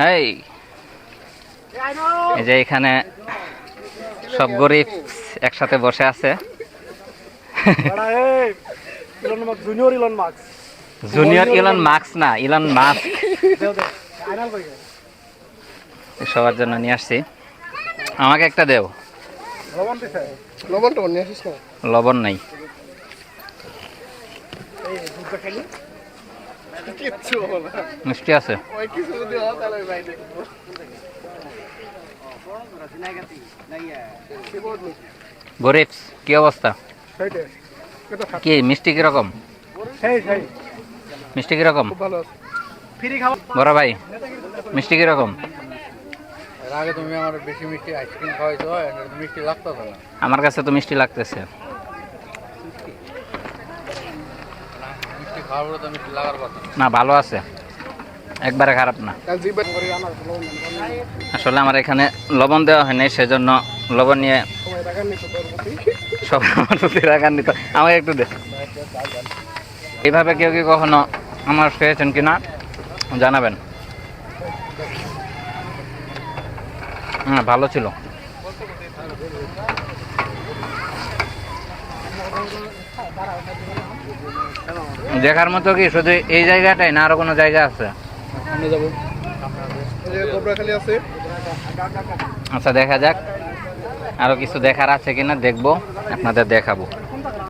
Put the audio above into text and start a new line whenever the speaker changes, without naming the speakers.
হেই। এই যে এখানে সব গরিব একসাথে বসে আছে।
Junior Elon Marks
junior Elon Marks না ইলন মাস্ক। সবার জন্য নিয়ে আসছি। আমাকে একটা দেও।
লবণ
নাই। মিষ্টি আছে?
ওই কিছু যদি হয় তাহলে ভাই দেখব
গরিব কি অবস্থা? কি মিষ্টি কীরকম?
সেই সেই।
মিষ্টি কীরকম?
খুব ভালো আছে। ফ্রি খাওয়া
বড় ভাই মিষ্টি কীরকম?
আগে তুমি আমার বেশি মিষ্টি আইসক্রিম খাওয়াইছো মিষ্টি লাগতেছে না।
আমার কাছে তো মিষ্টি লাগতেছে
মিষ্টি খাওয়ার পরে তো মিষ্টি লাগার কথা না।
না ভালো আছে। একবারে খারাপ না। আসলে আমার এখানে লবণ দেওয়া হয়নি সেজন্য লবণ নিয়ে সব রাগান্বিত। আমাকে একটু দে। এইভাবে কেউ কি কখনো আমার খেয়েছেন কিনা জানাবেন। হ্যাঁ ভালো ছিল। দেখার মতো কি শুধু এই জায়গাটাই না আরও কোনো জায়গা আছে? আচ্ছা দেখা যাক। আরও কিছু দেখার আছে কিনা দেখব আপনাদের দেখাবো।